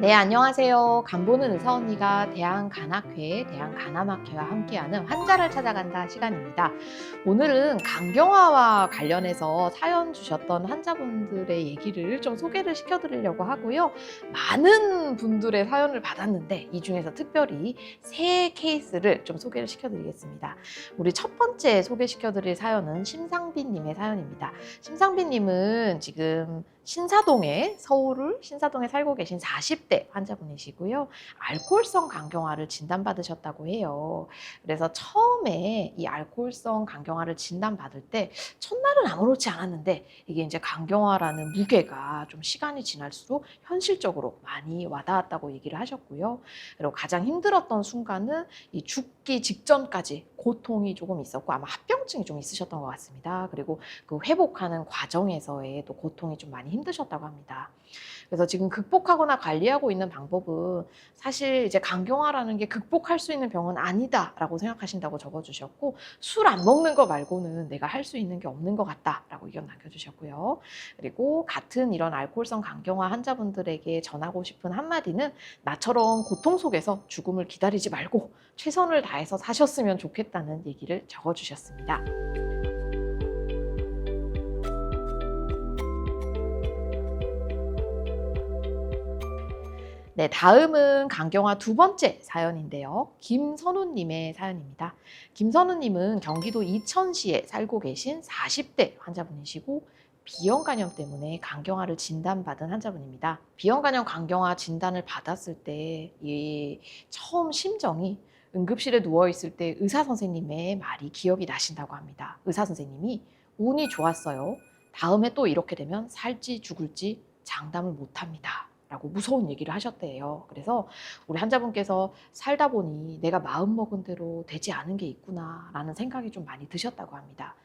네, 안녕하세요. 간보는 의사 언니가 대한간학회, 대한간암학회와 함께하는 환자를 찾아간다 시간입니다. 오늘은 강경화와 관련해서 사연 주셨던 환자분들의 얘기를 좀 소개를 시켜드리려고 하고요. 많은 분들의 사연을 받았는데 이 중에서 특별히 세 케이스를 좀 소개를 시켜드리겠습니다. 우리 첫 번째 소개시켜드릴 사연은 심상빈님의 사연입니다. 심상빈님은 지금 신사동에 서울을 신사동에 살고 계신 40대 환자분이시고요. 알코올성 간경화를 진단받으셨다고 해요. 그래서 처음에 이 알코올성 간경화를 진단받을 때 첫날은 아무렇지 않았는데 이게 이제 간경화라는 무게가 좀 시간이 지날수록 현실적으로 많이 와닿았다고 얘기를 하셨고요. 그리고 가장 힘들었던 순간은 이 죽기 직전까지 고통이 조금 있었고 아마 합병증이 좀 있으셨던 것 같습니다. 그리고 그 회복하는 과정에서의 또 고통이 좀 많이 힘드셨다고 합니다. 그래서 지금 극복하거나 관리하고 있는 방법은 사실 이제 강경화라는 게 극복할 수 있는 병은 아니다라고 생각하신다고 적어주셨고 술 안 먹는 거 말고는 내가 할 수 있는 게 없는 것 같다라고 의견 남겨주셨고요. 그리고 같은 이런 알코올성 강경화 환자분들에게 전하고 싶은 한마디는 나처럼 고통 속에서 죽음을 기다리지 말고 최선을 다해서 사셨으면 좋 겠다는 얘기를 적어주셨습니다. 네, 다음은 강경화 두 번째 사연인데요. 김선우님의 사연입니다. 김선우님은 경기도 이천시에 살고 계신 40대 환자분이시고 비형 간염 때문에 간경화를 진단받은 환자분입니다. 비형 간염 간경화 진단을 받았을 때 이 처음 심정이 응급실에 누워 있을 때 의사 선생님의 말이 기억이 나신다고 합니다. 의사 선생님이 운이 좋았어요. 다음에 또 이렇게 되면 살지 죽을지 장담을 못 합니다. 라고 무서운 얘기를 하셨대요. 그래서 우리 환자분께서 살다 보니 내가 마음먹은 대로 되지 않은 게 있구나 라는 생각이 좀 많이 드셨다고 합니다.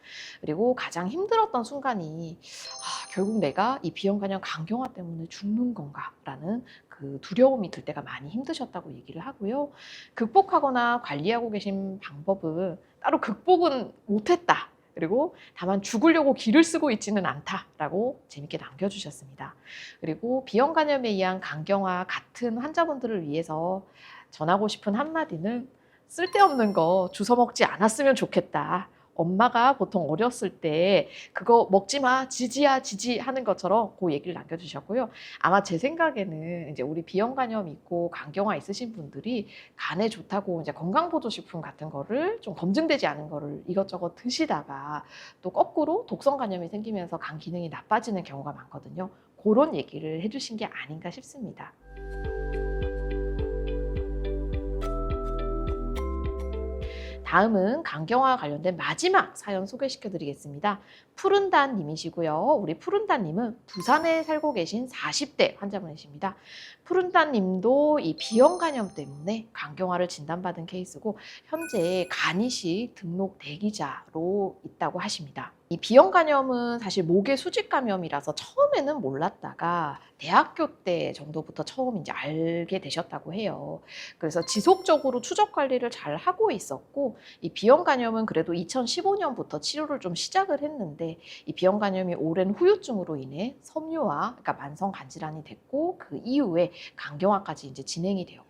그리고 가장 힘들었던 순간이 아, 결국 내가 이 비형간염 간경화 때문에 죽는 건가 라는 그 두려움이 들 때가 많이 힘드셨다고 얘기를 하고요. 극복하거나 관리하고 계신 방법은 따로 극복은 못했다. 그리고 다만 죽으려고 기를 쓰고 있지는 않다라고 재밌게 남겨주셨습니다. 그리고 비형 간염에 의한 간경화 같은 환자분들을 위해서 전하고 싶은 한마디는 쓸데없는 거 주워 먹지 않았으면 좋겠다. 엄마가 보통 어렸을 때 그거 먹지 마, 지지야, 지지 하는 것처럼 그 얘기를 남겨주셨고요. 아마 제 생각에는 이제 우리 비형 간염 있고 간경화 있으신 분들이 간에 좋다고 이제 건강보조식품 같은 거를 좀 검증되지 않은 거를 이것저것 드시다가 또 거꾸로 독성 간염이 생기면서 간 기능이 나빠지는 경우가 많거든요. 그런 얘기를 해주신 게 아닌가 싶습니다. 다음은 간경화와 관련된 마지막 사연 소개시켜 드리겠습니다. 푸른단 님이시고요. 우리 푸른단 님은 부산에 살고 계신 40대 환자분이십니다. 푸른단 님도 이 비형 간염 때문에 간경화를 진단받은 케이스고 현재 간이식 등록 대기자로 있다고 하십니다. 이 비형 간염은 사실 목의 수직 감염이라서 처음에는 몰랐다가 대학교 때 정도부터 처음 이제 알게 되셨다고 해요. 그래서 지속적으로 추적 관리를 잘 하고 있었고 이 비형 간염은 그래도 2015년부터 치료를 좀 시작을 했는데 이 비형 간염이 오랜 후유증으로 인해 섬유화, 그러니까 만성 간질환이 됐고 그 이후에 간경화까지 이제 진행이 되었고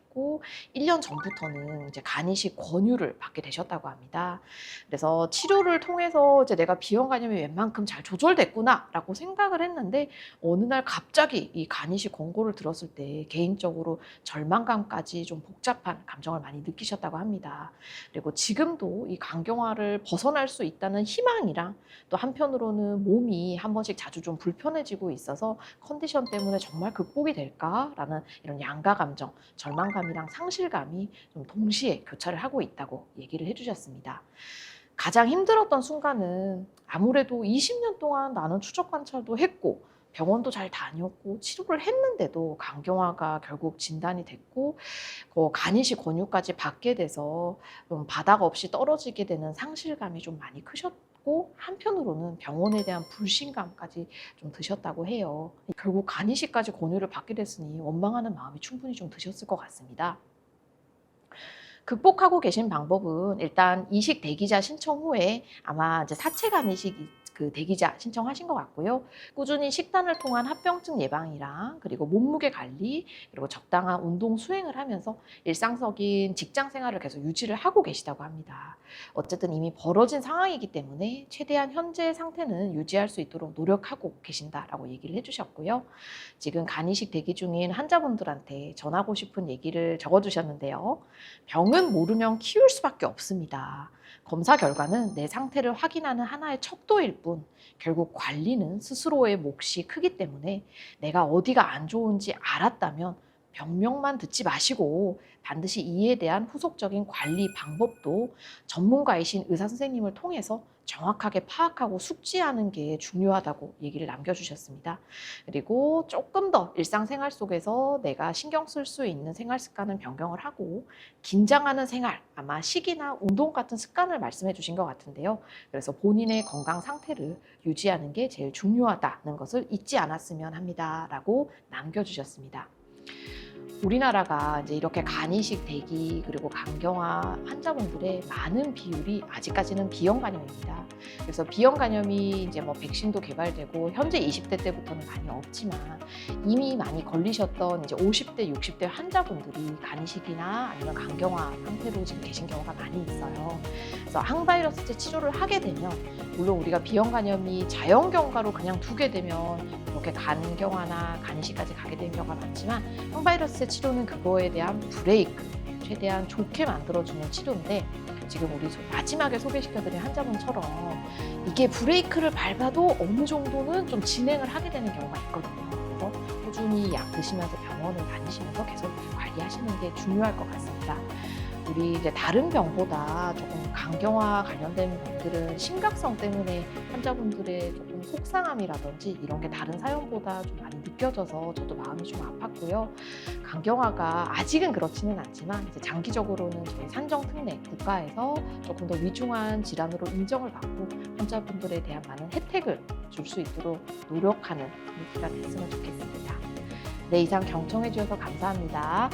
1년 전부터는 이제 간이식 권유를 받게 되셨다고 합니다. 그래서 치료를 통해서 이제 내가 비형 간염이 웬만큼 잘 조절됐구나라고 생각을 했는데 어느 날 갑자기 이 간이식 권고를 들었을 때 개인적으로 절망감까지 좀 복잡한 감정을 많이 느끼셨다고 합니다. 그리고 지금도 이 간경화를 벗어날 수 있다는 희망이랑 또 한편으로는 몸이 한 번씩 자주 좀 불편해지고 있어서 컨디션 때문에 정말 극복이 될까라는 이런 양가 감정, 절망감 이랑 상실감이 좀 동시에 교차를 하고 있다고 얘기를 해주셨습니다. 가장 힘들었던 순간은 아무래도 20년 동안 나는 추적 관찰도 했고 병원도 잘 다녔고 치료를 했는데도 간경화가 결국 진단이 됐고 그 간이식 권유까지 받게 돼서 좀 바닥 없이 떨어지게 되는 상실감이 좀 많이 크셨고 한편으로는 병원에 대한 불신감까지 좀 드셨다고 해요. 결국 간이식까지 권유를 받게 됐으니 원망하는 마음이 충분히 좀 드셨을 것 같습니다. 극복하고 계신 방법은 일단 이식 대기자 신청 후에 아마 이제 사체 간이식 그 대기자 신청하신 것 같고요. 꾸준히 식단을 통한 합병증 예방이랑 그리고 몸무게 관리 그리고 적당한 운동 수행을 하면서 일상적인 직장 생활을 계속 유지를 하고 계시다고 합니다. 어쨌든 이미 벌어진 상황이기 때문에 최대한 현재 상태는 유지할 수 있도록 노력하고 계신다라고 얘기를 해주셨고요. 지금 간이식 대기 중인 환자분들한테 전하고 싶은 얘기를 적어주셨는데요. 병은 모르면 키울 수밖에 없습니다. 검사 결과는 내 상태를 확인하는 하나의 척도일 뿐 결국 관리는 스스로의 몫이 크기 때문에 내가 어디가 안 좋은지 알았다면 병명만 듣지 마시고 반드시 이에 대한 후속적인 관리 방법도 전문가이신 의사 선생님을 통해서 정확하게 파악하고 숙지하는 게 중요하다고 얘기를 남겨주셨습니다. 그리고 조금 더 일상생활 속에서 내가 신경 쓸 수 있는 생활 습관을 변경을 하고 긴장하는 생활, 아마 식이나 운동 같은 습관을 말씀해 주신 것 같은데요. 그래서 본인의 건강 상태를 유지하는 게 제일 중요하다는 것을 잊지 않았으면 합니다. 라고 남겨주셨습니다. 우리나라가 이제 이렇게 간이식 대기 그리고 간경화 환자분들의 많은 비율이 아직까지는 비형 간염입니다. 그래서 비형 간염이 이제 뭐 백신도 개발되고 현재 20대 때부터는 많이 없지만 이미 많이 걸리셨던 이제 50대, 60대 환자분들이 간이식이나 아니면 간경화 상태로 지금 계신 경우가 많이 있어요. 그래서 항바이러스제 치료를 하게 되면 물론 우리가 비형 간염이 자연 경과로 그냥 두게 되면 이렇게 간경화나 간이식까지 가게 되는 경우가 많지만 항바이러스 치료는 그거에 대한 브레이크, 최대한 좋게 만들어주는 치료인데 지금 우리 소- 마지막에 소개시켜드린 환자분처럼 이게 브레이크를 밟아도 어느 정도는 좀 진행을 하게 되는 경우가 있거든요. 그래서 꾸준히 약 드시면서 병원을 다니시면서 계속 관리하시는 게 중요할 것 같습니다. 우리 이제 다른 병보다 조금 간경화 관련된 병들은 심각성 때문에 환자분들의 조금 속상함이라든지 이런 게 다른 사연보다 좀 많이 느껴져서 저도 마음이 좀 아팠고요. 간경화가 아직은 그렇지는 않지만 이제 장기적으로는 저희 산정 특례 국가에서 조금 더 위중한 질환으로 인정을 받고 환자분들에 대한 많은 혜택을 줄 수 있도록 노력하는 계기가 됐으면 좋겠습니다. 네, 이상 경청해 주셔서 감사합니다.